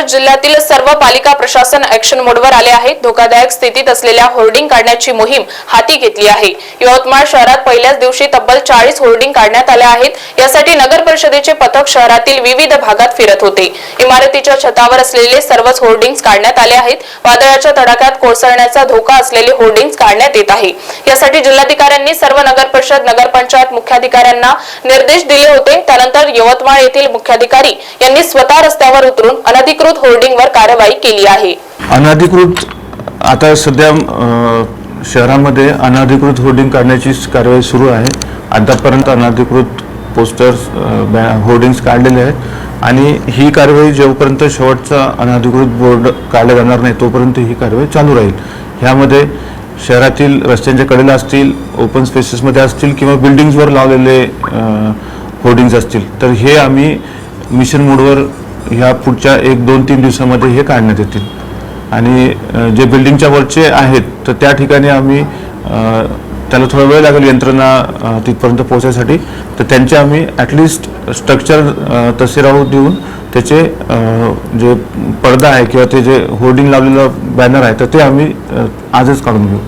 तर जिल्ह्यातील सर्व पालिका प्रशासन ऍक्शन मोडवर आले आहे धोकादायक स्थितीत असलेल्या होर्डिंग काढण्याची मोहीम हाती घेतली आहे. यवतमाळ शहरात पहिल्याच दिवशी तब्बल चाळीस होर्डिंग काढण्यात आल्या आहेत. यासाठी नगर परिषदेचे पथक शहरातील विविध भागात फिरत होते. इमारतीच्या छतावर असलेले सर्वच होर्डिंग्स काढण्यात आले आहेत. वादळाच्या तडाख्यात कोसळण्याचा धोका असलेले होर्डिंग्स काढण्यात येत आहे. यासाठी जिल्हाधिकाऱ्यांनी सर्व नगर परिषद नगरपंचायत मुख्याधिकाऱ्यांना निर्देश दिले होते. त्यानंतर यवतमाळ येथील मुख्याधिकारी यांनी स्वतः रस्त्यावर उतरून अनधिकृत होर्डिंगवर कारवाई केली आहे. अनधिकृत आता सध्या शहरामध्ये अनधिकृत होर्डिंग काढण्याची कारवाई सुरू आहे. आतापर्यंत अनधिकृत पोस्टर्स होर्डिंग्स काढलेले आहेत. आणि ही कारवाई जेव्हापर्यंत शेवटचा अनधिकृत बोर्ड काढला जाणार नाही तोपर्यंत ही कारवाई चालू राहील. ह्यामध्ये शहरातील रस्त्यांच्या कडेला असतील ओपन स्पेसेसमध्ये असतील किंवा बिल्डिंग्सवर लावलेले होर्डिंग्स असतील. तर हे आम्ही मिशन मोडवर ह्या पुढच्या एक दोन तीन दिवसामध्ये हे काढण्यात येतील. आणि जे बिल्डिंगच्या वरचे आहेत तर त्या ठिकाणी आम्ही त्याला थोडा वेळ लागेल यंत्रणा तिथपर्यंत पोहोचायसाठी. तर त्यांचे आम्ही ॲटलिस्ट स्ट्रक्चर तसे राहू देऊन त्याचे जे पडदा आहे किंवा ते जे होर्डिंग लावलेलं बॅनर आहे तर ते आम्ही आजच काढून घेऊ.